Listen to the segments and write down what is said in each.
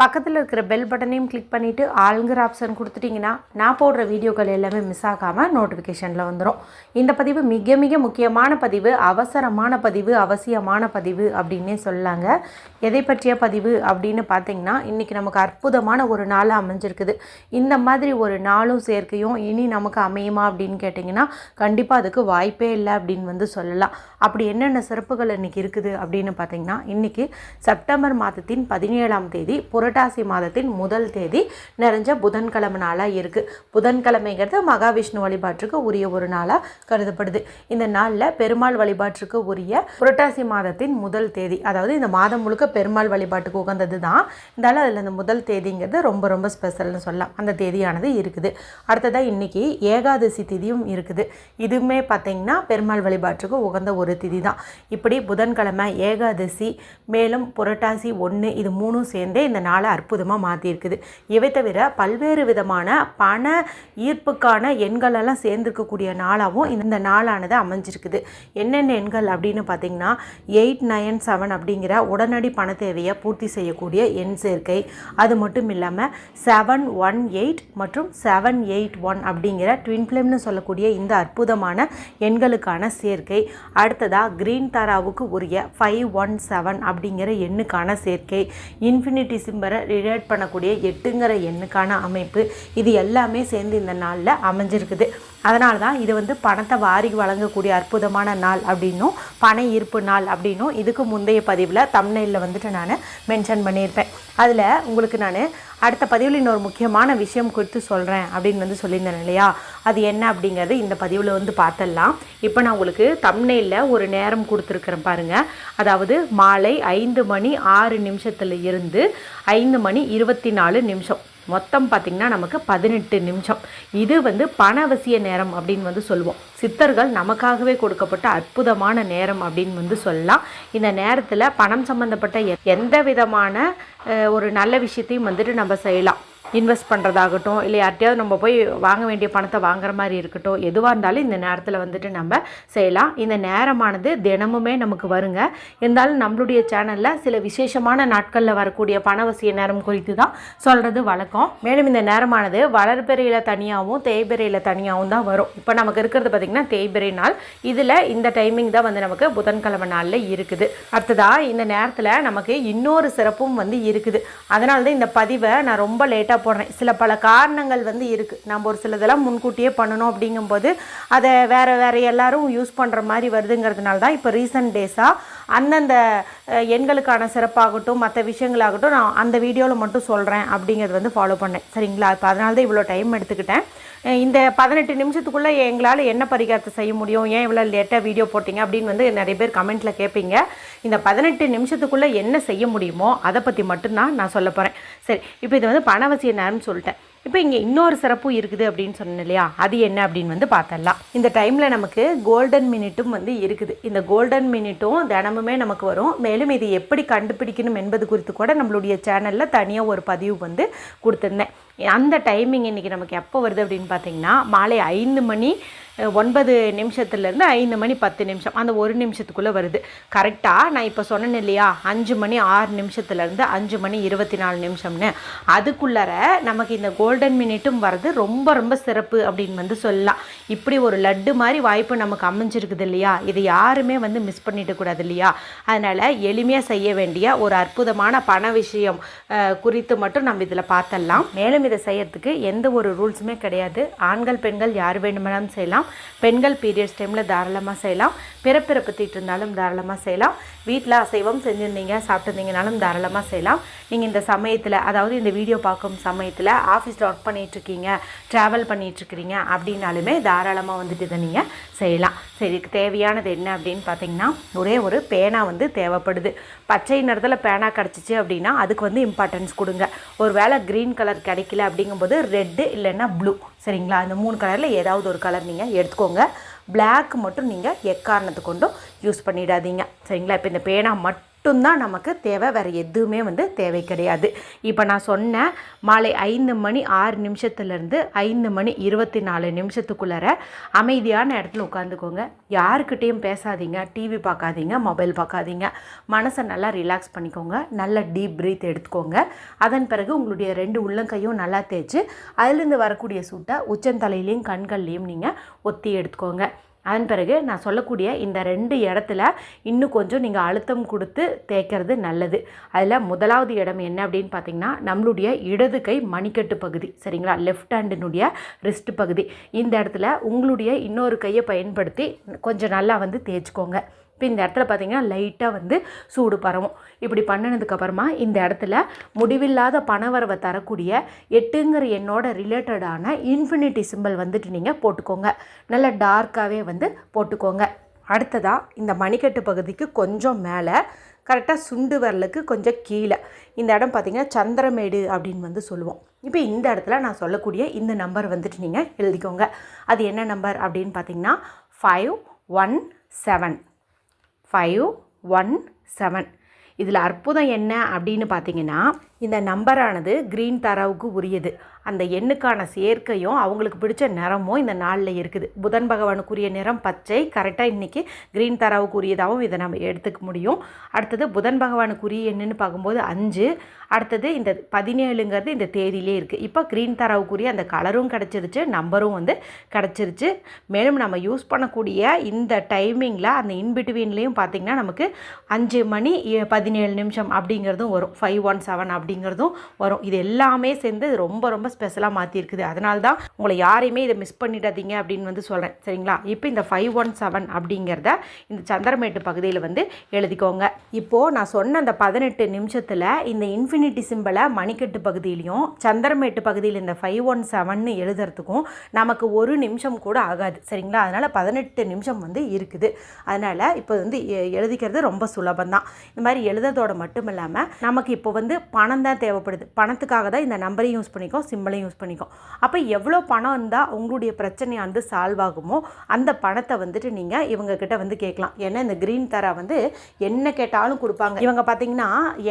பக்கத்தில் இருக்கிற பெல் பட்டனையும் கிளிக் பண்ணிவிட்டு ஆளுங்கிற ஆப்ஷன் கொடுத்துட்டிங்கன்னா நான் போடுற வீடியோக்கள் எல்லாமே மிஸ் ஆகாமல் நோட்டிஃபிகேஷனில் வந்துடும் இந்த பதிவு மிக மிக முக்கியமான பதிவு அவசரமான பதிவு அவசியமான பதிவு அப்படின்னே சொல்லாங்க எதை பற்றிய பதிவு அப்படின்னு பார்த்தீங்கன்னா இன்றைக்கி நமக்கு அற்புதமான ஒரு நாள் அமைஞ்சிருக்குது. இந்த மாதிரி ஒரு நாளும் சேர்க்கையும் இனி நமக்கு அமையுமா அப்படின்னு கேட்டிங்கன்னா கண்டிப்பாக அதுக்கு வாய்ப்பே இல்லை அப்படின்னு வந்து சொல்லலாம். அப்படி என்னென்ன சிறப்புகள் இன்றைக்கி இருக்குது அப்படின்னு பார்த்தீங்கன்னா இன்றைக்கி செப்டம்பர் மாதத்தின் பதினேழாம் தேதி புரட்டாசி மாதத்தின் முதல் தேதி நிறைஞ்ச புதன்கிழமை நாளாக இருக்குது புதன்கிழமைங்கிறது மகாவிஷ்ணு வழிபாட்டுக்கு உரிய ஒரு நாளாக கருதப்படுது. இந்த நாளில் பெருமாள் வழிபாட்டுக்கு உரிய புரட்டாசி மாதத்தின் முதல் தேதி அதாவது இந்த மாதம் முழுக்க பெருமாள் வழிபாட்டுக்கு உகந்தது தான் இருந்தாலும் அதில் இந்த முதல் தேதிங்கிறது ரொம்ப ரொம்ப ஸ்பெஷல்னு சொல்லலாம். அந்த தேதியானது இருக்குது. அடுத்ததாக இன்றைக்கி ஏகாதசி திதியும் இருக்குது. இதுவுமே பார்த்திங்கன்னா பெருமாள் வழிபாட்டுக்கு உகந்த ஒரு திதி தான் இப்படி புதன்கிழமை ஏகாதசி மேலும் புரட்டாசி ஒன்று இது மூணும் சேர்ந்தே இந்த நாள் அற்புதமாக மாற்றிருக்குது இவை தவிர பல்வேறு விதமான பண ஈர்ப்புக்கான எண்களெல்லாம் சேர்ந்துருக்கக்கூடிய நாளாகவும் இந்த நாளானது அமைஞ்சிருக்குது. என்னென்ன எண்கள் அப்படின்னு பார்த்தீங்கன்னா எயிட் நயன் செவன் அப்படிங்கிற உடனடி பண தேவையை பூர்த்தி செய்யக்கூடிய எண் சேர்க்கை. அது மட்டும் இல்லாமல் செவன் ஒன் எயிட் மற்றும் செவன் எயிட் ஒன் அப்படிங்கிற ட்வின் ஃப்ளேம்னு சொல்லக்கூடிய இந்த அற்புதமான எண்களுக்கான சேர்க்கை. அடுத்ததாக கிரீன் தாராவுக்கு உரிய ஃபைவ் ஒன் செவன் அப்படிங்கிற எண்ணுக்கான சேர்க்கை. இன்ஃபினிட்டி நம்பரை ரிலேட் பண்ணக்கூடிய எட்டுங்கிற எண்ணுக்கான அமைப்பு இது எல்லாமே சேர்ந்து இந்த நாளில் அமைஞ்சிருக்குது. அதனால தான் இது வந்து பணத்தை வாரி வழங்கக்கூடிய அற்புதமான நாள் அப்படின்னும் பண ஈர்ப்பு நாள் அப்படின்னும் இதுக்கு முந்தைய பதிவில் தமிழ்நெல்லில் வந்துட்டு நான் மென்ஷன் பண்ணியிருப்பேன். அதில் உங்களுக்கு நான் அடுத்த பதிவில் இன்னொரு முக்கியமான விஷயம் குறித்து சொல்கிறேன் அப்படின்னு வந்து சொல்லியிருந்தேன் இல்லையா? அது என்ன அப்படிங்கிறது இந்த பதிவில் வந்து பார்த்துடலாம். இப்போ நான் உங்களுக்கு தம்னையில் ஒரு நேரம் கொடுத்துருக்குறேன் பாருங்கள் அதாவது மாலை ஐந்து மணி ஆறு நிமிஷத்தில் இருந்து ஐந்து மணி இருபத்தி நாலு நிமிஷம். மொத்தம் பார்த்திங்கன்னா நமக்கு பதினெட்டு நிமிஷம். இது வந்து பணவசிய நேரம் அப்படின்னு வந்து சொல்லுவோம். சித்தர்கள் நமக்காகவே கொடுக்கப்பட்ட அற்புதமான நேரம் அப்படின்னு வந்து சொல்லலாம். இந்த நேரத்தில் பணம் சம்மந்தப்பட்ட எந்த விதமான அஹ், ஒரு நல்ல விஷயத்தையும் வந்துட்டு நம்ம செய்யலாம். இன்வெஸ்ட் பண்ணுறதாகட்டும் இல்லை யார்கிட்டயாவது நம்ம போய் வாங்க வேண்டிய பணத்தை வாங்குற மாதிரி இருக்கட்டும் எதுவாக இருந்தாலும் இந்த நேரத்தில் வந்துட்டு நம்ம செய்யலாம். இந்த நேரமானது தினமுமே நமக்கு வருங்க. இருந்தாலும் நம்மளுடைய சேனலில் சில விசேஷமான நாட்களில் வரக்கூடிய பணவசிய நேரம் குறித்து தான் சொல்கிறது வழக்கம். மேலும் இந்த நேரமானது வளர்பிறையில் தனியாகவும் தேய்பிறையில் தனியாகவும் தான் வரும். இப்போ நமக்கு இருக்கிறது பார்த்திங்கன்னா தேய்பிறை நாள். இதில் இந்த டைமிங் தான் வந்து நமக்கு புதன்கிழமை நாளில் இருக்குது. அடுத்ததாக இந்த நேரத்தில் நமக்கு இன்னொரு சிறப்பும் வந்து இருக்குது. அதனால தான் இந்த பதிவை நான் ரொம்ப லேட் லேட்டாக போடுறேன். சில பல காரணங்கள் வந்து இருக்குது நம்ம ஒரு சிலதெல்லாம் முன்கூட்டியே பண்ணணும் அப்படிங்கும்போது அதை வேறு வேறு எல்லாரும் யூஸ் பண்ணுற மாதிரி வருதுங்கிறதுனால தான் இப்போ ரீசன்ட் டேஸாக அந்தந்த எண்களுக்கான சிறப்பாகட்டும் மற்ற விஷயங்களாகட்டும் நான் அந்த வீடியோவில் மட்டும் சொல்கிறேன் அப்படிங்கிறது வந்து ஃபாலோ பண்ணேன். சரிங்களா? இப்போ அதனால தான் இவ்வளோ டைம் எடுத்துக்கிட்டேன். இந்த பதினெட்டு நிமிஷத்துக்குள்ளே எங்களால் என்ன பரிகாரத்தை செய்ய முடியும்? ஏன் இவ்வளோ லேட்டாக வீடியோ போட்டிங்க? அப்படின்னு வந்து நிறைய பேர் கமெண்ட்டில் கேட்பீங்க இந்த பதினெட்டு நிமிஷத்துக்குள்ளே என்ன செய்ய முடியுமோ அதை பற்றி மட்டும்தான் நான் சொல்ல போகிறேன் சரி இப்போ இது வந்து பணவசிய நேரம்னு சொல்லிட்டேன். இப்போ இங்கே இன்னொரு சிறப்பும் இருக்குது அப்படின்னு சொன்னேன் இல்லையா? அது என்ன அப்படின்னு வந்து பார்த்தரலாம் இந்த டைமில் நமக்கு கோல்டன் மினிட்டும் வந்து இருக்குது. இந்த கோல்டன் மினிட்டும் தினமுமே நமக்கு வரும். மேலும் இது எப்படி கண்டுபிடிக்கணும் என்பது குறித்து கூட நம்மளுடைய சேனலில் தனியாக ஒரு பதிவு வந்து கொடுத்துருந்தேன். அந்த டைமிங் இன்றைக்கி நமக்கு எப்போ வருது அப்படின்னு பார்த்தீங்கன்னா மாலை ஐந்து மணி ஒன்பது நிமிஷத்துலேருந்து ஐந்து மணி பத்து நிமிஷம். அந்த ஒரு நிமிஷத்துக்குள்ளே வருது. கரெக்டாக நான் இப்போ சொன்னேன் இல்லையா? அஞ்சு மணி ஆறு நிமிஷத்துலேருந்து அஞ்சு மணி இருபத்தி நாலு நிமிஷம்னு. அதுக்குள்ளார நமக்கு இந்த கோல்டன் மினிட்டும் வர்றது ரொம்ப ரொம்ப சிறப்பு அப்படின்னு வந்து சொல்லலாம். இப்படி ஒரு லட்டு மாதிரி வாய்ப்பு நமக்கு அமைஞ்சிருக்குது இல்லையா? இதை யாருமே வந்து மிஸ் பண்ணிட்டு கூடாது இல்லையா? அதனால் எளிமையாக செய்ய வேண்டிய ஒரு அற்புதமான பண விஷயம் குறித்து மட்டும் நம்ம இதில் பார்த்தலாம் மேலும் இதை செய்யறதுக்கு எந்த ஒரு ரூல்ஸுமே கிடையாது. ஆண்கள் பெண்கள் யார் வேணுமானாலும் செய்யலாம். பெண்கள் பீரியட்ஸ் டைமில் தாராளமாக செய்யலாம். பிறப்பிறப்பு தீட்டு இருந்தாலும் தாராளமாக செய்யலாம். வீட்டில் அசைவம் செஞ்சுருந்தீங்க சாப்பிட்டுருந்தீங்கனாலும் தாராளமாக செய்யலாம். நீங்கள் இந்த சமயத்தில் அதாவது இந்த வீடியோ பார்க்கும் சமயத்தில் ஆஃபீஸில் ஒர்க் பண்ணிகிட்ருக்கீங்க ட்ராவல் பண்ணிகிட்ருக்கிறீங்க அப்படின்னாலுமே தாராளமாக வந்துட்டு இதை நீங்கள் செய்யலாம். சரி இதுக்கு தேவையானது என்ன அப்படின்னு பார்த்தீங்கன்னா ஒரே ஒரு பேனா வந்து தேவைப்படுது. பச்சை நிறத்தில் பேனா கிடச்சிச்சு அப்படின்னா அதுக்கு வந்து இம்பார்ட்டன்ஸ் கொடுங்க. ஒரு வேளை க்ரீன் கலர் கிடைக்கல அப்படிங்கும்போது ரெட்டு இல்லைன்னா ப்ளூ சரிங்களா? இந்த மூணு கலரில் ஏதாவது ஒரு கலர் நீங்கள் எடுத்துக்கோங்க. பிளாக் மட்டும் நீங்கள் எக்காரணத்து கொண்டும் யூஸ் பண்ணிடாதீங்க. சரிங்களா? இப்போ இந்த பேனா மட்டும் மட்டும்தான் நமக்கு தேவை வேறு எதுவுமே வந்து தேவை கிடையாது. இப்போ நான் சொன்னேன் மாலை ஐந்து மணி ஆறு நிமிஷத்துலேருந்து ஐந்து மணி இருபத்தி நாலு நிமிஷத்துக்குள்ளார அமைதியான இடத்துல உட்காந்துக்கோங்க. யாருக்கிட்டேயும் பேசாதீங்க டிவி பார்க்காதீங்க மொபைல் பார்க்காதீங்க. மனசை நல்லா ரிலாக்ஸ் பண்ணிக்கோங்க. நல்ல டீப் ப்ரீத் எடுத்துக்கோங்க. அதன் பிறகு உங்களுடைய ரெண்டு உள்ளங்கையும் நல்லா தேய்ச்சி அதுலேருந்து வரக்கூடிய சூட்டை உச்சந்தலையிலையும் கண்கள்லையும் நீங்கள் ஒத்தி எடுத்துக்கோங்க. அதன் பிறகு நான் சொல்லக்கூடிய இந்த ரெண்டு இடத்துல இன்னும் கொஞ்சம் நீங்கள் அழுத்தம் கொடுத்து தேய்க்கிறது நல்லது. அதில் முதலாவது இடம் என்ன அப்படின்னு பார்த்தீங்கன்னா நம்மளுடைய இடது கை மணிக்கட்டு பகுதி சரிங்களா? லெஃப்ட் ஹேண்டினுடைய ரிஸ்ட் பகுதி. இந்த இடத்துல உங்களுடைய இன்னொரு கையை பயன்படுத்தி கொஞ்சம் நல்லா வந்து தேய்ச்சிக்கோங்க. இப்போ இந்த இடத்துல பார்த்தீங்கன்னா லைட்டாக வந்து சூடு பரவும். இப்படி பண்ணினதுக்கப்புறமா இந்த இடத்துல முடிவில்லாத பணவரவை தரக்கூடிய எட்டுங்கிற எண்ணோட ரிலேட்டடான இன்ஃபினிட்டி சிம்பிள் வந்துட்டு நீங்கள் போட்டுக்கோங்க. நல்லா டார்க்காகவே வந்து போட்டுக்கோங்க. அடுத்ததாக இந்த மணிக்கட்டு பகுதிக்கு கொஞ்சம் மேலே கரெக்டாக சுண்டு வரலுக்கு கொஞ்சம் கீழே. இந்த இடம் பார்த்திங்கன்னா சந்திரமேடு அப்படின்னு வந்து சொல்லுவோம். இப்போ இந்த இடத்துல நான் சொல்லக்கூடிய இந்த நம்பர் வந்துட்டு நீங்கள் எழுதிக்கோங்க. அது என்ன நம்பர் அப்படின்னு பார்த்தீங்கன்னா five one seven five one seven இதில் அற்புதம் என்ன அப்படின்னு பார்த்தீங்கன்னா இந்த நம்பரானது க்ரீன் தரவுக்கு உரியது. அந்த எண்ணுக்கான சேர்க்கையும் அவங்களுக்கு பிடிச்ச நிறமும் இந்த நாளில் இருக்குது. புதன் பகவானுக்குரிய நிறம் பச்சை. கரெக்டாக இன்றைக்கி க்ரீன் தரவுக்குரியதாகவும் இதை நம்ம எடுத்துக்க முடியும். அடுத்தது புதன் பகவானுக்குரிய எண்ணுன்னு பார்க்கும்போது அஞ்சு. அடுத்தது இந்த பதினேழுங்கிறது இந்த தேதியிலே இருக்குது இப்போ க்ரீன் தரவுக்குரிய அந்த கலரும் கிடச்சிருச்சு நம்பரும் வந்து கிடச்சிருச்சு. மேலும் நம்ம யூஸ் பண்ணக்கூடிய இந்த டைமிங்கில் அந்த இன்பிட்வீன்லேயும் பார்த்திங்கன்னா நமக்கு அஞ்சு மணி பதினேழு நிமிஷம் அப்படிங்கிறதும் வரும். ஃபைவ் ஒன் செவன் அப்படி அப்படிங்கிறதும் வரும். இது எல்லாமே சேர்ந்து ரொம்ப ரொம்ப ஸ்பெஷலாக மாற்றிருக்குது அதனால தான் உங்களை யாரையுமே இதை மிஸ் பண்ணிடாதீங்க அப்படின்னு வந்து சொல்கிறேன் சரிங்களா? இப்போ இந்த ஃபைவ் ஒன் செவன் அப்படிங்கிறத இந்த சந்திரமேட்டு பகுதியில் வந்து எழுதிக்கோங்க. இப்போது நான் சொன்ன அந்த பதினெட்டு நிமிஷத்தில் இந்த இன்ஃபினிட்டி சிம்பிளை மணிக்கட்டு பகுதியிலையும் சந்திரமேட்டு பகுதியில் இந்த ஃபைவ் ஒன் செவன்னு எழுதுறதுக்கும் நமக்கு ஒரு நிமிஷம் கூட ஆகாது. சரிங்களா? அதனால் பதினெட்டு நிமிஷம் வந்து இருக்குது. அதனால் இப்போ வந்து எழுதிக்கிறது ரொம்ப சுலபம் தான் இந்த மாதிரி எழுதுறதோட மட்டும் இல்லாமல் நமக்கு இப்போ வந்து பணம் தான் தேவைப்படுது. பணத்துக்காக தான் இந்த நம்பரையும் யூஸ் பண்ணிக்கோ சிம்பிளையும் யூஸ் பண்ணிக்கோ. அப்போ எவ்வளோ பணம் இருந்தால் உங்களுடைய பிரச்சனையானது சால்வ் ஆகுமோ அந்த பணத்தை வந்துட்டு நீங்கள் இவங்கக்கிட்ட வந்து கேட்கலாம். ஏன்னா இந்த க்ரீன் தரா வந்து என்ன கேட்டாலும் கொடுப்பாங்க. இவங்க பார்த்தீங்கன்னா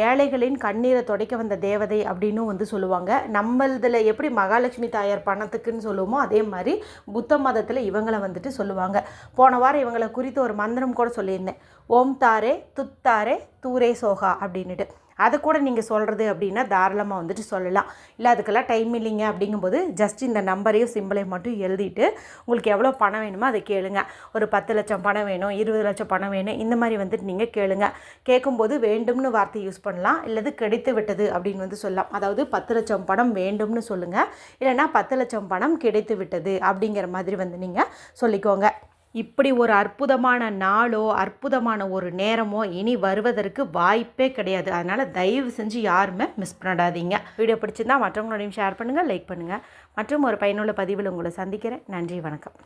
ஏழைகளின் கண்ணீரை துடைக்க வந்த தேவதை அப்படின்னு வந்து சொல்லுவாங்க. நம்மளதில் எப்படி மகாலட்சுமி தாயார் பணத்துக்குன்னு சொல்லுவோமோ அதே மாதிரி புத்த மதத்தில் இவங்களை வந்துட்டு சொல்லுவாங்க. போன வாரம் இவங்களை குறித்து ஒரு மந்திரம் கூட சொல்லியிருந்தேன். ஓம் தாரே துத்தாரே தூரே சோகா அப்படின்னுட்டு. அதை கூட நீங்கள் சொல்கிறது அப்படின்னா தாராளமாக வந்துட்டு சொல்லலாம். இல்லை அதுக்கெல்லாம் டைம் இல்லைங்க அப்படிங்கும்போது ஜஸ்ட் இந்த நம்பரையும் சிம்பிளையும் மட்டும் எழுதிட்டு உங்களுக்கு எவ்வளோ பணம் வேணுமோ அதை கேளுங்க. ஒரு பத்து லட்சம் பணம் வேணும் இருபது லட்சம் பணம் வேணும் இந்த மாதிரி வந்துட்டு நீங்கள் கேளுங்க. கேட்கும்போது வேண்டும்னு வார்த்தை யூஸ் பண்ணலாம் இல்லது கிடைத்து விட்டது அப்படின்னு வந்து சொல்லலாம். அதாவது பத்து லட்சம் பணம் வேண்டும்னு சொல்லுங்கள் இல்லைனா பத்து லட்சம் பணம் கிடைத்து விட்டது அப்படிங்கிற மாதிரி வந்து நீங்கள் சொல்லிக்கோங்க. இப்படி ஒரு அற்புதமான நாளோ அற்புதமான ஒரு நேரமோ இனி வருவதற்கு வாய்ப்பே கிடையாது. அதனால் தயவு செஞ்சு யாருமே மிஸ் பண்ணிடாதீங்க. வீடியோ பிடிச்சிருந்தா மற்றவங்களோடையும் ஷேர் பண்ணுங்கள் லைக் பண்ணுங்கள் மற்றும் ஒரு பயனுள்ள பதிவில் உங்களை சந்திக்கிறேன். நன்றி வணக்கம்.